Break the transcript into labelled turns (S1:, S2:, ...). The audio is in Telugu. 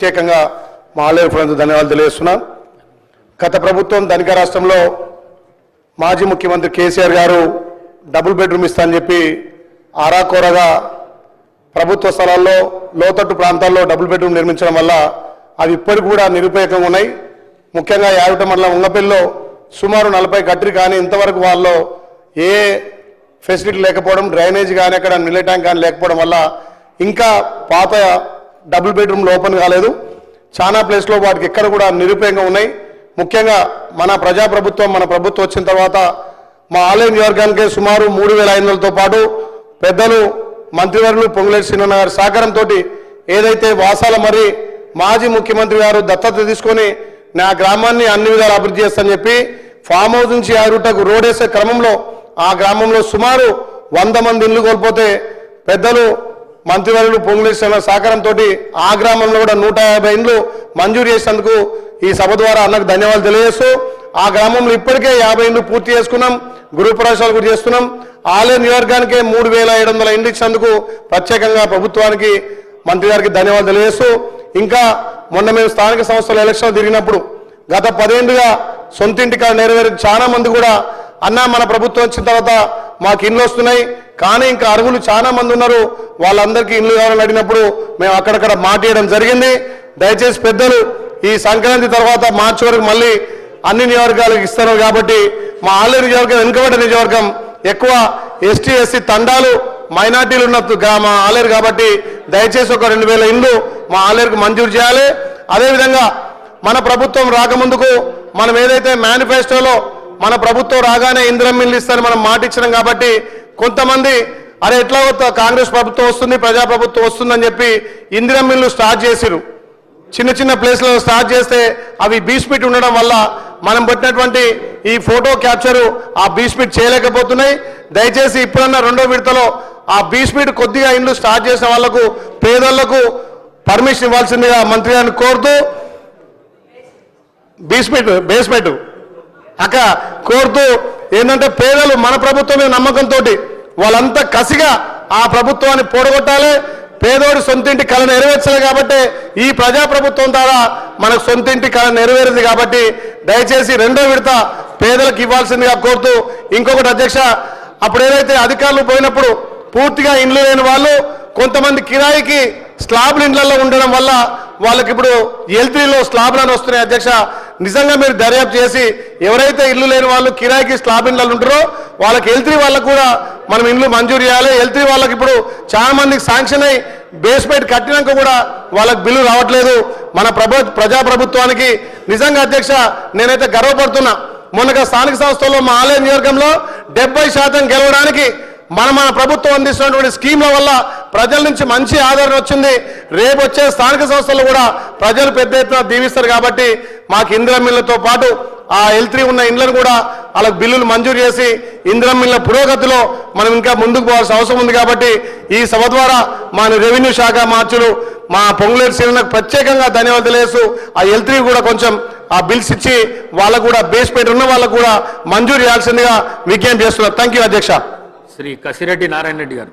S1: ప్రత్యేకంగా మా ఆలయ ధన్యవాదాలు తెలియజేస్తున్నాం. గత ప్రభుత్వం ధనిక రాష్ట్రంలో మాజీ ముఖ్యమంత్రి కేసీఆర్ గారు డబుల్ బెడ్రూమ్ ఇస్తా అని చెప్పి ఆరాకోరగా ప్రభుత్వ స్థలాల్లో లోతట్టు ప్రాంతాల్లో డబుల్ బెడ్రూమ్ నిర్మించడం వల్ల అవి ఇప్పటికి కూడా నిరుపయోగంగా ఉన్నాయి. ముఖ్యంగా యావిట మండలం ఉంగపల్లిలో సుమారు నలభై గట్రి కానీ ఇంతవరకు వాళ్ళు ఏ ఫెసిలిటీ లేకపోవడం డ్రైనేజ్ కానీ అక్కడ నిల్ల కానీ లేకపోవడం వల్ల ఇంకా పాత డబుల్ బెడ్రూమ్లు ఓపెన్ కాలేదు. చాలా ప్లేస్లో వాటికి ఎక్కడ కూడా నిరుపయోగంగా ఉన్నాయి. ముఖ్యంగా మన ప్రజాప్రభుత్వం మన ప్రభుత్వం వచ్చిన తర్వాత మా ఆలయం నియోజకవర్గానికి సుమారు మూడు వేల ఐదు వందలతో పాటు పెద్దలు మంత్రివర్యులు పొంగులేటి శ్రీనన్న గారి సహకారంతో ఏదైతే వాసాల మరి మాజీ ముఖ్యమంత్రి గారు దత్తత తీసుకొని నా గ్రామాన్ని అన్ని విధాలు అభివృద్ధి చేస్తానని చెప్పి ఫామ్ హౌస్ నుంచి ఆరుటకు రోడ్ వేసే క్రమంలో ఆ గ్రామంలో సుమారు వంద మంది ఇల్లు కోల్పోతే పెద్దలు మంత్రివర్యులు పొంగులేసిన సహకారంతో ఆ గ్రామంలో కూడా నూట యాభై ఇండ్లు మంజూరు చేసినందుకు ఈ సభ ద్వారా అన్నకు ధన్యవాదాలు తెలియజేస్తూ ఆ గ్రామంలో ఇప్పటికే యాభై ఇండ్లు పూర్తి చేసుకున్నాం గురు ప్రవేశాలు కూడా చేస్తున్నాం. ఆలయ నియోజకానికే మూడు వేల ఏడు వందల ఇండ్లు ఇచ్చినందుకు ప్రత్యేకంగా ప్రభుత్వానికి మంత్రి గారికి ధన్యవాదాలు తెలియజేస్తూ ఇంకా మొన్న మేము స్థానిక సంస్థల ఎలక్షన్ తిరిగినప్పుడు గత పదేండుగా సొంతింటికా నెరవేరి చాలా మంది కూడా అన్న మన ప్రభుత్వం వచ్చిన తర్వాత మాకు ఇండ్లు వస్తున్నాయి కానీ ఇంకా అర్హులు చాలా మంది ఉన్నారు. వాళ్ళందరికీ ఇండ్లు కావాలని అడిగినప్పుడు మేము అక్కడక్కడ మాట్లాడడం జరిగింది. దయచేసి పెద్దలు ఈ సంక్రాంతి తర్వాత మార్చి వరకు మళ్ళీ అన్ని నియోజకవర్గాలకు ఇస్తారు కాబట్టి మా ఆలేరు నియోజకవర్గం వెనుకబడ్డ నియోజకవర్గం ఎక్కువ ఎస్టీ ఎస్సీ తండాలు మైనార్టీలు ఉన్న గ్రామ ఆలేరు కాబట్టి దయచేసి ఒక రెండు వేల ఇండ్లు మా ఆలేరుకు మంజూరు చేయాలి. అదేవిధంగా మన ప్రభుత్వం రాకముందుకు మనం ఏదైతే మేనిఫెస్టోలో మన ప్రభుత్వం రాగానే ఇంద్రం మిల్లు ఇస్తారని మనం మాట ఇచ్చినాం కాబట్టి కొంతమంది అరే ఎట్లా కాంగ్రెస్ ప్రభుత్వం వస్తుంది ప్రజా ప్రభుత్వం వస్తుందని చెప్పి ఇందిరం మిల్లు స్టార్ట్ చేసిరు చిన్న చిన్న ప్లేస్లలో స్టార్ట్ చేస్తే అవి బీస్పిట్ ఉండడం వల్ల మనం పెట్టినటువంటి ఈ ఫోటో క్యాప్చరు ఆ బీస్పిట్ చేయలేకపోతున్నాయి. దయచేసి ఇప్పుడన్నా రెండో విడతలో ఆ బీస్పిట్ కొద్దిగా ఇండ్లు స్టార్ట్ చేసిన వాళ్ళకు పేదలకు పర్మిషన్ ఇవ్వాల్సిందిగా మంత్రి గారిని కోరుతూ బీస్మెంట్ బేస్మెంట్ అక్క కోరుతూ ఏంటంటే పేదలు మన ప్రభుత్వం మీద నమ్మకంతో వాళ్ళంతా కసిగా ఆ ప్రభుత్వాన్ని పొడగొట్టాలి. పేదోడి సొంతింటి కళ నెరవేర్చాలి కాబట్టి ఈ ప్రజాప్రభుత్వం ద్వారా మనకు సొంతింటి కళ నెరవేరింది కాబట్టి దయచేసి రెండో విడత పేదలకు ఇవ్వాల్సిందిగా కోరుతూ ఇంకొకటి అధ్యక్ష అప్పుడు ఏదైతే అధికారులు పోయినప్పుడు పూర్తిగా ఇండ్లు లేని వాళ్ళు కొంతమంది కిరాయికి స్లాబ్లు ఇండ్లలో ఉండడం వల్ల వాళ్ళకి ఇప్పుడు ఎల్త్రీలో స్లాబ్లను వస్తున్నాయి అధ్యక్ష. నిజంగా మీరు దర్యాప్తు చేసి ఎవరైతే ఇల్లు లేని వాళ్ళు కిరాయికి స్లాబ్ ఇండ్లలో ఉంటారో వాళ్ళకి ఎల్త్రీ వాళ్ళకు కూడా మనం ఇండ్లు మంజూరు చేయాలి. ఎల్త్రీ వాళ్ళకి ఇప్పుడు చాలా మందికి శాంక్షన్ అయి బేస్మెంట్ కట్టినాక కూడా వాళ్ళకి బిల్లు రావట్లేదు. మన ప్రభు ప్రజాప్రభుత్వానికి నిజంగా అధ్యక్ష నేనైతే గర్వపడుతున్నా. మొన్నగా స్థానిక సంస్థల్లో మా ఆలయ నియోజకంలో డెబ్బై శాతం గెలవడానికి మన మన ప్రభుత్వం అందిస్తున్నటువంటి స్కీమ్ల వల్ల ప్రజల నుంచి మంచి ఆదరణ వచ్చింది. రేపు వచ్చే స్థానిక సంస్థలు కూడా ప్రజలు పెద్ద ఎత్తున దీవిస్తారు కాబట్టి మాకు ఇందిరా పాటు ఆ ఎల్త్రీ ఉన్న ఇండ్లను కూడా వాళ్ళకు బిల్లులు మంజూరు చేసి ఇంద్రమిల్ల పురోగతిలో మనం ఇంకా ముందుకు పోవాల్సిన అవసరం ఉంది కాబట్టి ఈ సభ ద్వారా మా రెవెన్యూ శాఖ మార్చులు మా పొంగులేరు సీలకు ప్రత్యేకంగా ధన్యవాదాలు తెలియజేస్తూ ఆ ఎల్త్రీ కూడా కొంచెం ఆ బిల్స్ ఇచ్చి వాళ్ళకు కూడా బేస్ బేస్మెంట్ ఉన్న వాళ్ళకు కూడా మంజూరు చేయాల్సిందిగా విజ్ఞప్తి చేస్తున్నారు థ్యాంక్ యూ అధ్యక్ష.
S2: శ్రీ కసిరెడ్డి నారాయణ రెడ్డి గారు.